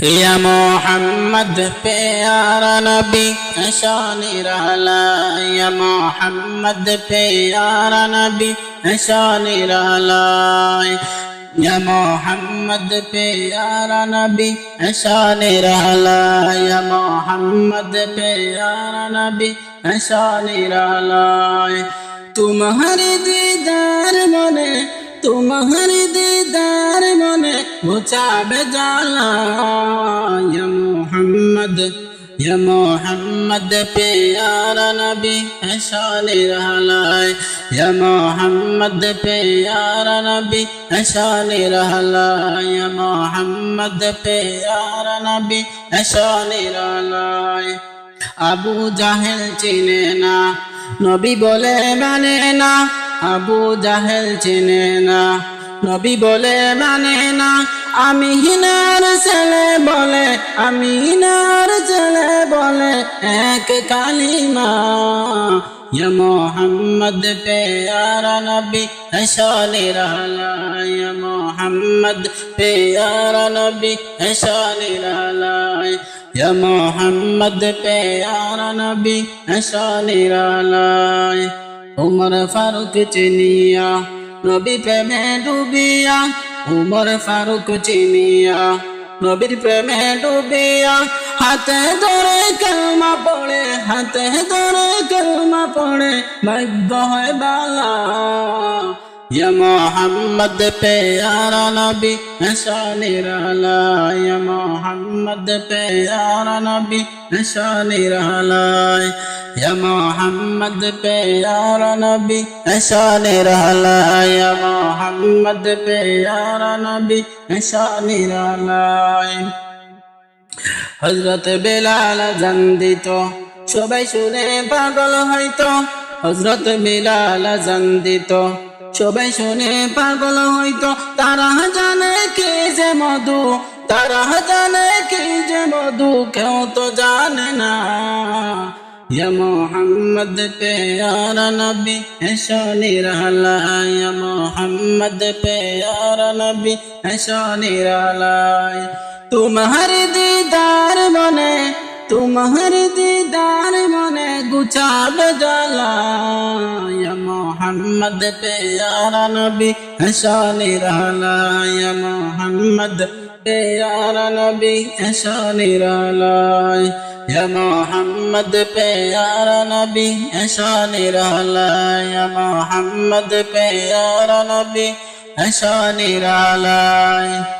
প্রিয়া মোহাম্মদ পেয়ারা নবী শানি রালায়া মোহাম্মদ পেয়ারা নবী শানি রালায় يا محمد پیارا نبی شان رحلا یا محمد پیارا نبی شان رحلا تمہارے دیدار منے তোমার দিদার মনে মুছাবে জালা মোহাম্মদ মুহাম্মদ ইয়া মুহাম্মদ নবী এশানের হালায় ইয়া মুহাম্মদ পেয়ারা নবী এশানের হালায় ইয়া মুহাম্মদ পেয়ারা নবী এশানের হালায় আবু জাহেল চিনে না, নবী বলে মানে না আবু জাহেল চেনে না, নবী বলে মানে না। আমি হিনার ছেলে বলে, আমি হিনার ছেলে বলে এক কালিমা। ইয়া মোহাম্মদ পেয়ারা নবী হসালে রালা ইয়া মোহাম্মদ পেয়ারা নবী হসালে রালা ইয়া মোহাম্মদ পেয়ারা নবী হসালে রালা উমর ফারুক চিনিয়া নবী প্রেমে ডুবিয়া। উমর ফারুক চিনিয়া, নবীর প্রেমে ডুবিয়া। হাতে ধরে কলমা পড়ে, হাতে ধরে কলমা পড়ে, ভাগ্য হয় বালা। মোহাম্মদ محمد নবী نبی মোহাম্মদ رالا নবী محمد মোহাম্মদ পেয়ার নবী শানি রহলা মোহাম্মদ পেয়ার নবী শানি রহলাই হজরত বেলাল জান্দিত সবাই শুনে পাগল হইত হজরত বেলাল জান্দিত সবাই শুনে পাগল হইতো তারা জানে কে যে মধু তারা জানে কে যে মধু কেউ তো জানে না یا محمد پیارا نبی ایشانی رہلا یا محمد پیارا نبی ایشانی رہلا تمہار دیدار منے تمہار دیدار منے গুছাব জালা মোহাম্মদ পেয়ারা নবী হসানি রালা মোহাম্মদ পেয়ারা নবী হসানি রালা يا محمد پیارا نبی ایشان رالا. يا محمد پیارا نبی ایشان رالا.